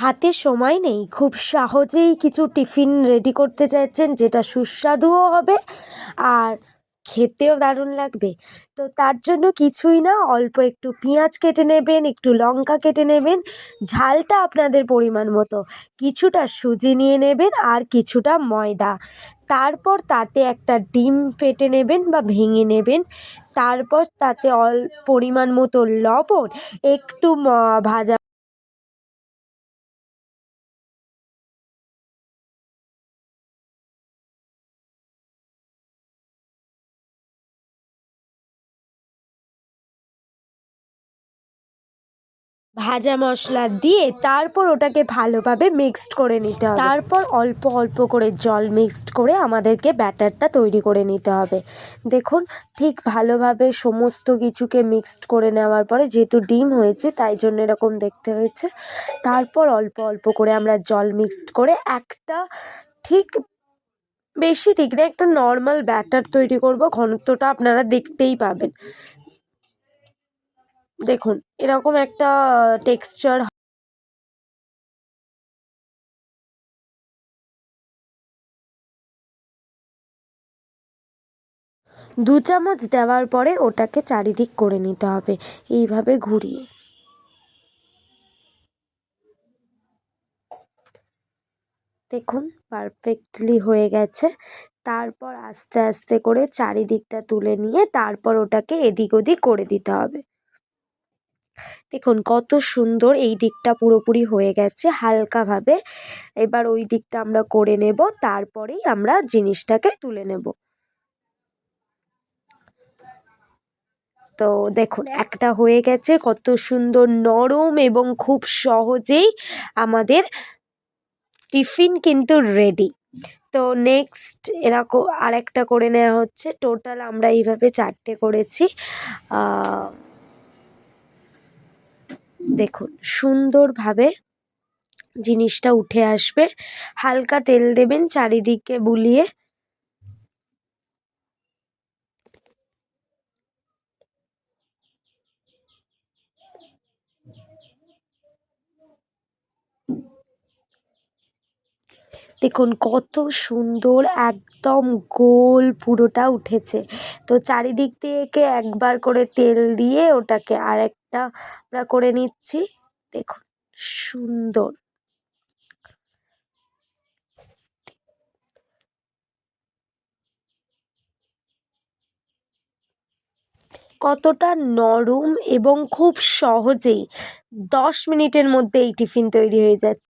হাতে সময় নেই। খুব সহজেই কিছু টিফিন রেডি করতে চাইছেন, যেটা সুস্বাদুও হবে আর খেতেও দারুণ লাগবে। তো তার জন্য কিছুই না, অল্প একটু পেঁয়াজ কেটে নেবেন, একটু লঙ্কা কেটে নেবেন, ঝালটা আপনাদের পরিমাণ মতো। কিছুটা সুজি নিয়ে নেবেন আর কিছুটা ময়দা। তারপর তাতে একটা ডিম ফেটে নেবেন বা ভেঙে নেবেন। তারপর তাতে অল পরিমাণ মতো লবণ, একটু ভাজা ভাজা মশলা দিয়ে তারপর ওটাকে ভালোভাবে মিক্সড করে নিতে হবে। তারপর অল্প অল্প করে জল মিক্সড করে আমাদেরকে ব্যাটারটা তৈরি করে নিতে হবে। দেখুন, ঠিক ভালোভাবে সমস্ত কিছুকে মিক্সড করে নেওয়ার পরে যেহেতু ডিম হয়েছে, তাই জন্য এরকম দেখতে হয়েছে। তারপর অল্প অল্প করে আমরা জল মিক্সড করে একটা ঠিক বেশি ঠিক না, একটা নর্মাল ব্যাটার তৈরি করব। ঘনত্বটা আপনারা দেখতেই পাবেন। দেখুন, এরকম একটা টেক্সচার দু চামচ দেওয়ার পরে ওটাকে চারিদিক করে নিতে হবে, এইভাবে ঘুরিয়ে। দেখুন পারফেক্টলি হয়ে গেছে। তারপর আস্তে আস্তে করে চারিদিকটা তুলে নিয়ে তারপর ওটাকে এদিক ওদিক করে দিতে হবে। দেখুন, কত সুন্দর এই দিকটা পুরোপুরি হয়ে গেছে হালকাভাবে। এবার ওই দিকটা আমরা করে নেব, তারপরেই আমরা জিনিসটাকে তুলে নেব। তো দেখুন, একটা হয়ে গেছে, কত সুন্দর, নরম এবং খুব সহজেই আমাদের টিফিন কিন্তু রেডি তো নেক্সট এরকম আরেকটা করে নেওয়া হচ্ছে টোটাল আমরা এইভাবে চারটে করেছি। দেখুন, সুন্দরভাবে জিনিসটা উঠে আসবে। হালকা তেল দেবেন চারিদিকে বুলিয়ে। দেখুন, কত সুন্দর, একদম গোল পুরোটা উঠেছে। তো চারিদিক থেকে একবার করে তেল দিয়ে ওটাকে আরেকটা আমরা করে নিচ্ছি। দেখুন, সুন্দর। কতটা নরম এবং খুব সহজেই দশ মিনিটের মধ্যে এই টিফিন তৈরি হয়ে যায়